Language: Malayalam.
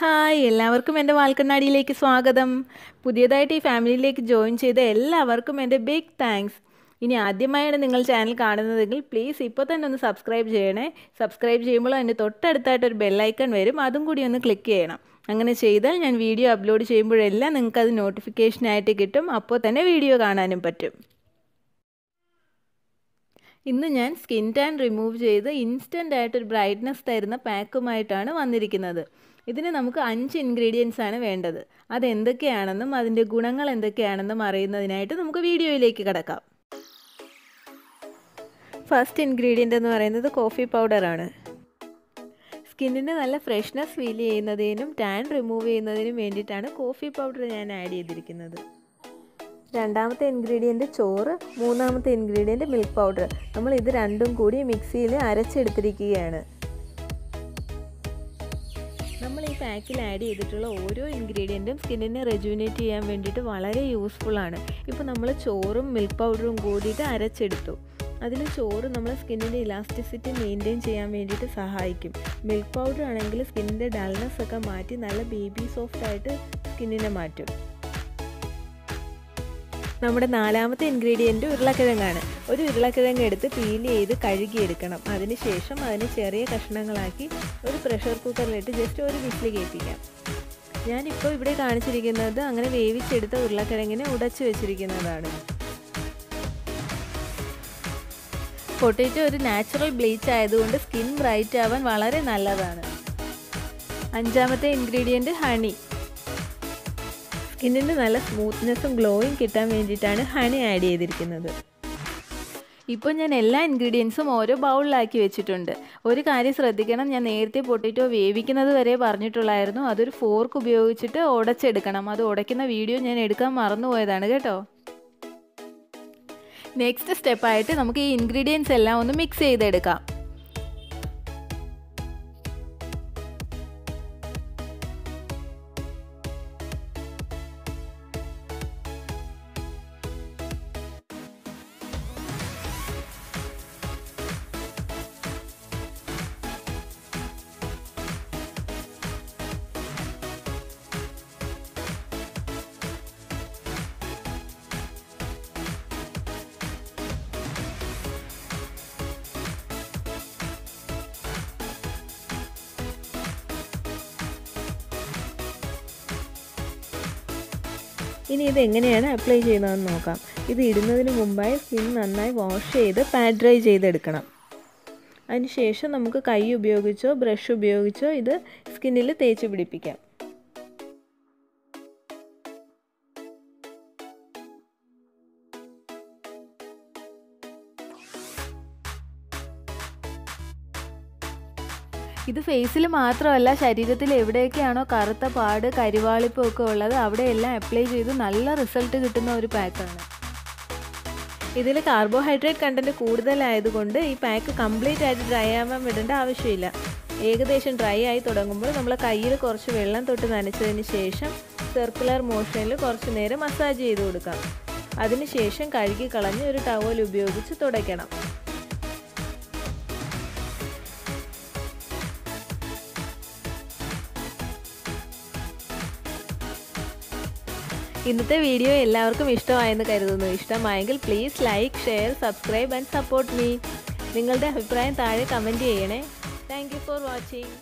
ഹായ് എല്ലാവർക്കും എന്റെ വാൽക്കണ്ണാടിയിലേക്ക് സ്വാഗതം. പുതിയതായിട്ട് ഈ ഫാമിലിയിലേക്ക് ജോയിൻ ചെയ്ത എല്ലാവർക്കും എന്റെ ബിഗ് താങ്ക്സ് ഇനി ആദ്യമായാണ് നിങ്ങൾ ചാനൽ കാണുന്നതെങ്കിൽ പ്ലീസ് ഇപ്പോൾ തന്നെ ഒന്ന് സബ്സ്ക്രൈബ് ചെയ്യണേ. സബ്സ്ക്രൈബ് ചെയ്യുമ്പോൾ അതിന്റെ തൊട്ടടുത്തായിട്ട് ഒരു ബെല്ലൈക്കൺ വരും. അതും കൂടി ഒന്ന് ക്ലിക്ക് ചെയ്യണം. അങ്ങനെ ചെയ്താൽ ഞാൻ വീഡിയോ അപ്ലോഡ് ചെയ്യുമ്പോഴെല്ലാം നിങ്ങൾക്കത് നോട്ടിഫിക്കേഷനായിട്ട് കിട്ടും. അപ്പോൾ തന്നെ വീഡിയോ കാണാനും പറ്റും. ഇന്ന് ഞാൻ സ്കിൻ ടാൻ റിമൂവ് ചെയ്ത് ഇൻസ്റ്റന്റ് ആയിട്ടൊരു ബ്രൈറ്റ്നസ് തരുന്ന പാക്കുമായിട്ടാണ് വന്നിരിക്കുന്നത്. ഇതിന് നമുക്ക് അഞ്ച് ഇൻഗ്രീഡിയൻസ് ആണ് വേണ്ടത്. അതെന്തൊക്കെയാണെന്നും അതിന്റെ ഗുണങ്ങൾ എന്തൊക്കെയാണെന്നും അറിയുന്നതിനായിട്ട് നമുക്ക് വീഡിയോയിലേക്ക് കിടക്കാം. ഫസ്റ്റ് ഇൻഗ്രീഡിയന്റ് എന്ന് പറയുന്നത് കോഫി പൗഡറാണ് സ്കിന്നിന് നല്ല ഫ്രഷ്നെസ് ഫീൽ ചെയ്യുന്നതിനും ടാൻ റിമൂവ് ചെയ്യുന്നതിനും വേണ്ടിയിട്ടാണ് കോഫി പൗഡർ ഞാൻ ആഡ് ചെയ്തിരിക്കുന്നത്. രണ്ടാമത്തെ ഇൻഗ്രീഡിയന്റ് ചോറ് മൂന്നാമത്തെ ഇൻഗ്രീഡിയന്റ് മിൽക്ക് പൗഡർ നമ്മൾ ഇത് രണ്ടും കൂടി മിക്സിയിൽ അരച്ചെടുത്തിരിക്കുകയാണ്. നമ്മൾ ഈ പാക്കിൽ ആഡ് ചെയ്തിട്ടുള്ള ഓരോ ഇൻഗ്രീഡിയന്റും സ്കിന്നിനെ റെജുവിനേറ്റ് ചെയ്യാൻ വേണ്ടിയിട്ട് വളരെ യൂസ്ഫുള്ളാണ് ഇപ്പോൾ നമ്മൾ ചോറും മിൽക്ക് പൗഡറും കൂടിയിട്ട് അരച്ചെടുത്തു. അതിൽ ചോറ് നമ്മൾ സ്കിന്നിന്റെ ഇലാസ്റ്റിസിറ്റി മെയിന്റെയിൻ ചെയ്യാൻ വേണ്ടിയിട്ട് സഹായിക്കും. മിൽക്ക് പൗഡർ ആണെങ്കിൽ സ്കിന്നിന്റെ ഡൾനെസ് ഒക്കെ മാറ്റി നല്ല ബേബി സോഫ്റ്റ് ആയിട്ട് സ്കിന്നിനെ മാറ്റും. നമ്മുടെ നാലാമത്തെ ഇൻഗ്രീഡിയന്റ് ഉരുളക്കിഴങ്ങാണ്. ഒരു ഉരുളക്കിഴങ്ങ് എടുത്ത് പീൽ ചെയ്ത് കഴുകിയെടുക്കണം. അതിനുശേഷം അതിന് ചെറിയ കഷ്ണങ്ങളാക്കി ഒരു പ്രഷർ കുക്കറിലിട്ട് ജസ്റ്റ് ഒരു വിസിൽ കേൾപ്പിക്കാം. ഞാനിപ്പോൾ ഇവിടെ കാണിച്ചിരിക്കുന്നത് അങ്ങനെ വേവിച്ചെടുത്ത ഉരുളക്കിഴങ്ങിനെ ഉടച്ചു വെച്ചിരിക്കുന്നതാണ്. പൊട്ടേറ്റോ ഒരു നാച്ചുറൽ ബ്ലീച്ച് ആയതുകൊണ്ട് സ്കിൻ ബ്രൈറ്റ് ആവാൻ വളരെ നല്ലതാണ്. അഞ്ചാമത്തെ ഇൻഗ്രീഡിയന്റ് ഹണി സ്കിന്നിന് നല്ല സ്മൂത്ത്നെസ്സും ഗ്ലോയും കിട്ടാൻ വേണ്ടിയിട്ടാണ് ഹണി ആഡ് ചെയ്തിരിക്കുന്നത്. ഇപ്പോൾ ഞാൻ എല്ലാ ഇൻഗ്രീഡിയൻസും ഓരോ ബൗളിലാക്കി വെച്ചിട്ടുണ്ട്. ഒരു കാര്യം ശ്രദ്ധിക്കണം ഞാൻ നേരത്തെ പൊട്ടിറ്റോ വേവിക്കുന്നത് വരെ പറഞ്ഞിട്ടുള്ളായിരുന്നു. അതൊരു ഫോർക്ക് ഉപയോഗിച്ചിട്ട് ഉടച്ചെടുക്കണം. അത് ഉടയ്ക്കുന്ന വീഡിയോ ഞാൻ എടുക്കാൻ മറന്നുപോയതാണ് കേട്ടോ. നെക്സ്റ്റ് സ്റ്റെപ്പായിട്ട് നമുക്ക് ഈ ഇൻഗ്രീഡിയൻസ് എല്ലാം ഒന്ന് മിക്സ് ചെയ്തെടുക്കാം. ഇനി ഇത് എങ്ങനെയാണ് അപ്ലൈ ചെയ്യുന്നതെന്ന് നോക്കാം. ഇത് ഇടുന്നതിന് മുമ്പായി സ്കിൻ നന്നായി വാഷ് ചെയ്ത് പാഡ് ഡ്രൈ ചെയ്തെടുക്കണം. അതിനുശേഷം നമുക്ക് കൈ ഉപയോഗിച്ചോ ബ്രഷ് ഉപയോഗിച്ചോ ഇത് സ്കിന്നിൽ തേച്ച് പിടിപ്പിക്കാം. ഇത് ഫേസിൽ മാത്രമല്ല ശരീരത്തിൽ എവിടെയൊക്കെയാണോ കറുത്ത പാട് കരിവാളിപ്പം ഒക്കെ ഉള്ളത് അവിടെയെല്ലാം അപ്ലൈ ചെയ്ത് നല്ല റിസൾട്ട് കിട്ടുന്ന ഒരു പാക്കാണ് ഇതിൽ കാർബോഹൈഡ്രേറ്റ് കണ്ടന്റ് കൂടുതലായതുകൊണ്ട് ഈ പാക്ക് കംപ്ലീറ്റ് ആയിട്ട് ഡ്രൈ ആവാൻ വിടേണ്ട ആവശ്യമില്ല. ഏകദേശം ഡ്രൈ ആയി തുടങ്ങുമ്പോൾ നമ്മൾ കയ്യിൽ കുറച്ച് വെള്ളം തൊട്ട് നനച്ചതിന് ശേഷം സർക്കുലർ മോഷനിൽ കുറച്ച് നേരം മസാജ് ചെയ്ത് കൊടുക്കാം. അതിനുശേഷം കഴുകി കളഞ്ഞ് ഒരു ടവൽ ഉപയോഗിച്ച് തുടയ്ക്കണം. ഇന്നത്തെ വീഡിയോ എല്ലാവർക്കും ഇഷ്ടമായെന്ന് കരുതുന്നു. ഇഷ്ടമായെങ്കിൽ please like share subscribe and support me നിങ്ങളുടെ അഭിപ്രായം താഴെ കമന്റ് ചെയ്യണേ. Thank for watching